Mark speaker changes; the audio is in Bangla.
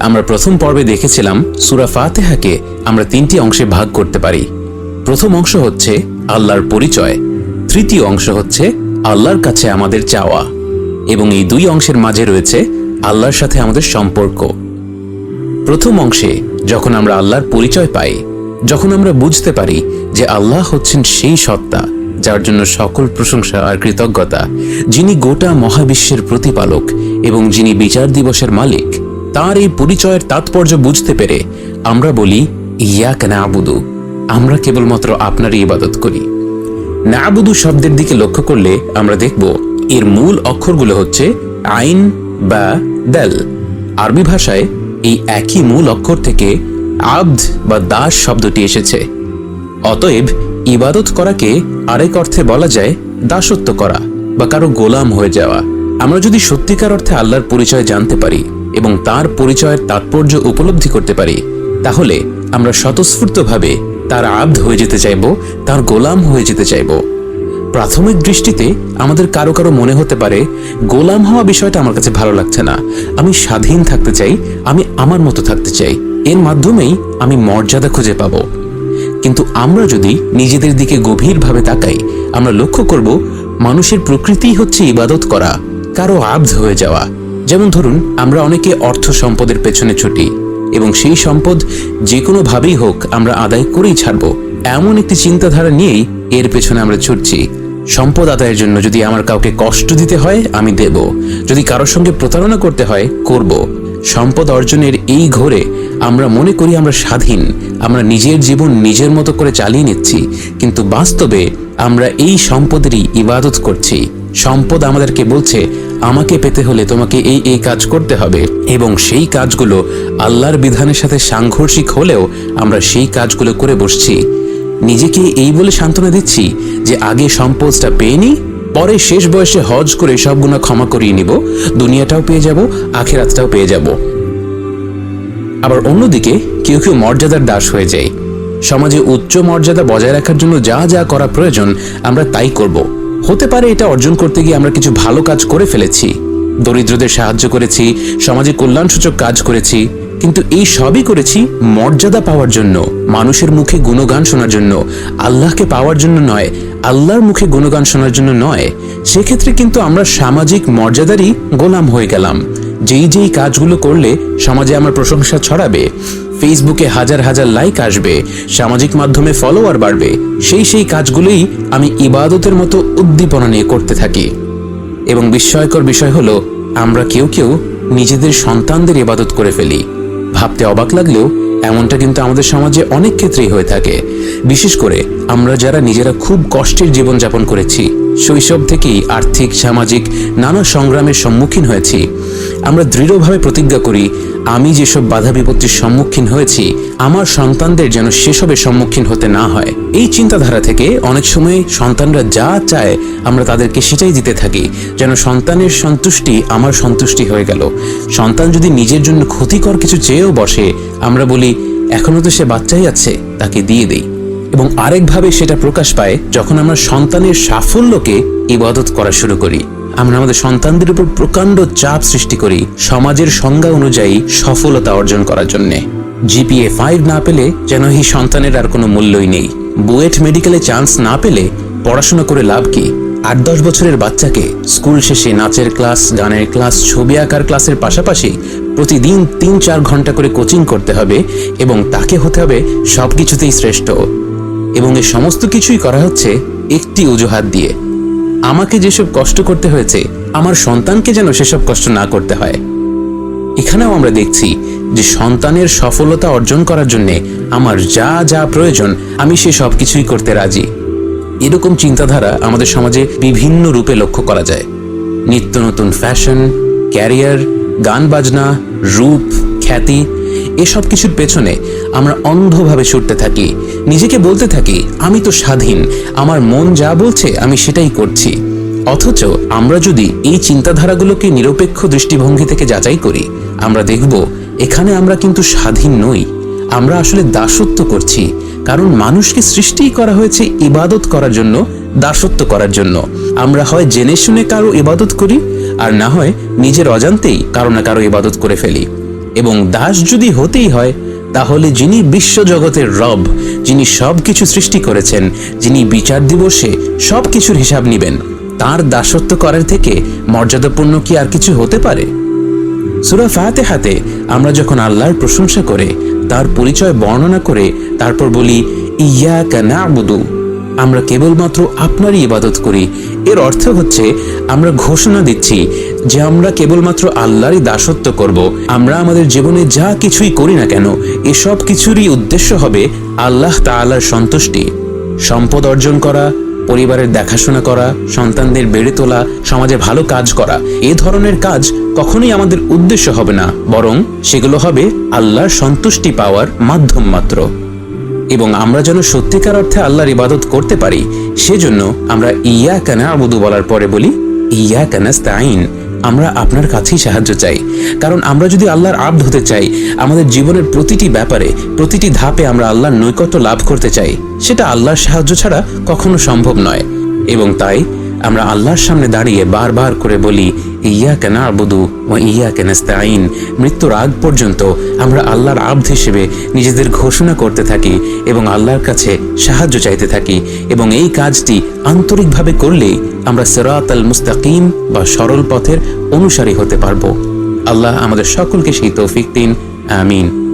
Speaker 1: আমরা প্রথম পর্বে দেখেছিলাম সুরা ফাতেহাকে আমরা তিনটি অংশে ভাগ করতে পারি। প্রথম অংশ হচ্ছে আল্লাহর পরিচয়, তৃতীয় অংশ হচ্ছে আল্লাহর কাছে আমাদের চাওয়া, এবং এই দুই অংশের মাঝে রয়েছে আল্লাহর সাথে আমাদের সম্পর্ক। প্রথম অংশে যখন আমরা আল্লাহর পরিচয় পাই, যখন আমরা বুঝতে পারি যে আল্লাহ হচ্ছেন সেই সত্তা, যার জন্য সকল প্রশংসা আর কৃতজ্ঞতা, যিনি গোটা মহাবিশ্বের প্রতিপালক এবং যিনি বিচার দিবসের মালিক তার এই পরিচয়ের তাৎপর্য বুঝতে পেরে আমরা বলি ইয়া কেনা আবুদু আমরা কেবলমাত্র আপনারই ইবাদত করি। নাবুদু শব্দের দিকে লক্ষ্য করলে আমরা দেখব, এর মূল অক্ষরগুলো হচ্ছে আইন বা দেল। আরবি ভাষায় এই একই মূল অক্ষর থেকে আব্দ বা দাস শব্দটি এসেছে। অতএব ইবাদত করাকে আরেক অর্থে বলা যায় দাসত্ব করা বা কারও গোলাম হয়ে যাওয়া। আমরা যদি সত্যিকার অর্থে আল্লাহর পরিচয় জানতে পারি এবং তার পরিচয়ের তাৎপর্য উপলব্ধি করতে পারি, তাহলে আমরা স্বতঃস্ফূর্তভাবে তার আব্দ হয়ে যেতে চাইব, তার গোলাম হয়ে যেতে চাইব। প্রাথমিক দৃষ্টিতে আমাদের কারও কারও মনে হতে পারে, গোলাম হওয়া বিষয়টা আমার কাছে ভালো লাগছে না। আমি স্বাধীন থাকতে চাই, আমি আমার মতো থাকতে চাই। এর মাধ্যমেই আমি মর্যাদা খুঁজে পাবো। কিন্তু আমরা যদি নিজেদের দিকে গভীরভাবে তাকাই, আমরা লক্ষ্য করব, মানুষের প্রকৃতিই হচ্ছে ইবাদত করা, কারও আব্ধ হয়ে যাওয়া। যেমন ধরুন, আমরা অনেকে অর্থ সম্পদের পেছনে ছুটি, এবং সেই সম্পদ যে কোনোভাবেই হোক আমরা আদায় করেই ছাড়ব। এমন একটি চিন্তাধারা নিয়েই এর পেছনে আমরা ছুটছি। সম্পদ আদায়ের জন্য যদি আমার কাউকে কষ্ট দিতে হয়, আমি দেব। যদি কারোর সঙ্গে প্রতারণা করতে হয়, করব। সম্পদ অর্জনের এই ঘোরে আমরা মনে করি আমরা স্বাধীন, আমরা নিজের জীবন নিজের মতো করে চালিয়ে নিচ্ছি, কিন্তু বাস্তবে আমরা এই সম্পদেরই ইবাদত করছি। সম্পদ আমাদেরকে বলছে, আমাকে পেতে হলে তোমাকে এই এই কাজ করতে হবে। এবং সেই কাজগুলো আল্লাহর বিধানের সাথে সাংঘর্ষিক হলেও আমরা সেই কাজগুলো করে বসছি। নিজেকে এই বলে সান্ত্বনা দিচ্ছি যে আগে সম্পদটা পেয়ে পরে শেষ বয়সে হজ করে সব গুণা ক্ষমা করিয়ে নিব, দুনিয়াটাও পেয়ে যাব, আখেরাতটাও পেয়ে যাব। আবার অন্যদিকে কেউ কেউ মর্যাদার দাস হয়ে যায়। সমাজে উচ্চ মর্যাদা বজায় রাখার জন্য যা যা করা প্রয়োজন, আমরা তাই করব। হতে পারে এটা অর্জন করতে গিয়ে আমরা কিছু ভালো কাজ করে ফেলেছি। দরিদ্রদের সাহায্য করেছি, সমাজে কল্যাণসূচক কাজ করেছি, কিন্তু এই সবই করেছি মর্যাদা পাওয়ার জন্য, মানুষের মুখে গুণগান শোনার জন্য, আল্লাহকে পাওয়ার জন্য নয়, আল্লাহর মুখে গুণগান শোনার জন্য নয়। সেক্ষেত্রে কিন্তু আমরা সামাজিক মর্যাদারই গোলাম হয়ে গেলাম। যেই যেই কাজগুলো করলে সমাজে আমার প্রশংসা ছড়াবে ফেসবুকে হাজার হাজার লাইক আসবে, সামাজিক মাধ্যমে ফলোয়ার বাড়বে। সেই সেই কাজগুলোই আমি ইবাদতের মতো উদ্দীপনা নিয়ে করতে থাকি। এবং বিস্ময়কর বিষয় হলো, আমরা কেউ কেউ নিজেদের সন্তানদের ইবাদত করে ফেলি। ভাবতে অবাক লাগলেও এমনটা কিন্তু আমাদের সমাজে অনেক ক্ষেত্রেই হয়ে থাকে। বিশেষ করে আমরা যারা নিজেরা খুব কষ্টের জীবনযাপন করেছি, শৈশব থেকেই আর্থিক, সামাজিক, নানা সংগ্রামের সম্মুখীন হয়েছি। আমরা দৃঢ়ভাবে প্রতিজ্ঞা করি, আমি যেসব বাধা বিপত্তির সম্মুখীন হয়েছি, আমার সন্তানদের যেন সেসবের সম্মুখীন হতে না হয়। এই চিন্তাধারা থেকে অনেক সময় সন্তানরা যা চায়, আমরা তাদেরকে সেটাই দিতে থাকি, যেন সন্তানের সন্তুষ্টি আমার সন্তুষ্টি হয়ে গেল। সন্তান যদি নিজের জন্য ক্ষতিকর কিছু চেয়েও বসে, আমরা বলি, এখনও তো সে বাচ্চাই আছে, তাকে দিয়ে দেই। এবং আরেকভাবে সেটা প্রকাশ পায়, যখন আমরা সন্তানের সাফল্যকে ইবাদত করা শুরু করি। আমরা আমাদের সন্তানদের উপর প্রকাণ্ড চাপ সৃষ্টি করি সমাজের সংজ্ঞা অনুযায়ী সফলতা অর্জন করার জন্য। জিপিএ ফাইভ না পেলে যেন এই সন্তানের আর কোনো মূল্যই নেই। বুয়েট মেডিকেলে চান্স না পেলে পড়াশোনা করে লাভ কি? আট দশ বছরের বাচ্চাকে স্কুল শেষে নাচের ক্লাস, গানের ক্লাস, ছবি আঁকার ক্লাসের পাশাপাশি প্রতিদিন তিন চার ঘণ্টা করে কোচিং করতে হবে এবং তাকে হতে হবে সব কিছুতেই শ্রেষ্ঠ। এবং এ সমস্ত কিছুই করা হচ্ছে একটি অজুহাত দিয়ে। আমাকে যেসব কষ্ট করতে হয়েছে, আমার সন্তানকে যেন সেসব কষ্ট না করতে হয়। এখানেও আমরা দেখছি যে সন্তানের সফলতা অর্জন করার জন্য আমার যা যা প্রয়োজন, আমি সে সব কিছুই করতে রাজি। এরকম চিন্তাধারা আমাদের সমাজে বিভিন্ন রূপে লক্ষ্য করা যায়। নিত্য নতুন ফ্যাশন, ক্যারিয়ার, গান বাজনা, রূপ খ্যাতি, এসব কিছুর পেছনে আমরা অন্ধভাবে ছুটতে থাকি। নিজেকে বলতে থাকি, আমি তো স্বাধীন, আমার মন যা বলছে আমি সেটাই করছি। অথচ আমরা যদি এই চিন্তাধারাগুলোকে নিরপেক্ষ দৃষ্টিভঙ্গি থেকে যাচাই করি, আমরা দেখব এখানে আমরা কিন্তু স্বাধীন নই। আমরা আসলে দাসত্ব করছি, কারণ মানুষকে সৃষ্টিই করা হয়েছে ইবাদত করার জন্য, দাসত্ব করার জন্য। আমরা হয় জেনে শুনে কারও ইবাদত করি, আর না হয় নিজের অজান্তেই কারও না কারও ইবাদত করে ফেলি। এবং দাস যদি হতেই হয়, তাহলে যিনি বিশ্বজগতের রব, যিনি সবকিছু সৃষ্টি করেছেন, যিনি বিচার দিবসে সবকিছুর হিসাব নিবেন, তার দাসত্ব করার থেকে মর্যাদাপূর্ণ কি আর কিছু হতে পারে? সুরা ফাতে হাতে আমরা যখন আল্লাহর প্রশংসা করে, তার পরিচয় বর্ণনা করে, তারপর বলি ইয়া কানা বুদু আমরা কেবলমাত্র আপনারই ইবাদত করি। এর অর্থ হচ্ছে, আমরা ঘোষণা দিচ্ছি যে আমরা কেবলমাত্র আল্লাহরই দাসত্ব করব, আমরা আমাদের জীবনে যা কিছুই করি না কেন, এসব কিছুরই উদ্দেশ্য হবে আল্লাহ তাআলার সন্তুষ্টি। সম্পদ অর্জন করা, পরিবারের দেখাশোনা করা, সন্তানদের বেড়ে তোলা, সমাজে ভালো কাজ করা, এ ধরনের কাজ কখনোই আমাদের উদ্দেশ্য হবে না, বরং সেগুলো হবে আল্লাহর সন্তুষ্টি পাওয়ার মাধ্যম মাত্র। এবং আমরা যেন সত্যিকার অর্থে আল্লাহর ইবাদত করতে পারি, সেজন্য আমরা ইয়া কানা আবুদু বলার পরে বলি ইয়া কানাস্তাইন আমরা আপনার কাছেই সাহায্য চাই। কারণ আমরা যদি আল্লাহর আব্দ হতে চাই, আমাদের জীবনের প্রতিটি ব্যাপারে, প্রতিটি ধাপে আমরা আল্লাহর নৈকট্য লাভ করতে চাই, সেটা আল্লাহর সাহায্য ছাড়া কখনো সম্ভব নয়। এবং তাই আমরা আল্লাহর সামনে দাঁড়িয়ে বারবার করে বলি, ইয়া কেনা আবুদু ও ইয়া কেনাস্তাইন মৃত্যুর আগ পর্যন্ত আমরা আল্লাহর আব্দ হিসেবে নিজেদের ঘোষণা করতে থাকি এবং আল্লাহর কাছে সাহায্য চাইতে থাকি এবং এই কাজটি আন্তরিকভাবে করলেই আমরা সেরাত আল মুস্তাকিম বা সরল পথের অনুসারী হতে পারব। আল্লাহ আমাদের সকলকে সেই তৌফিক দিন। আমিন।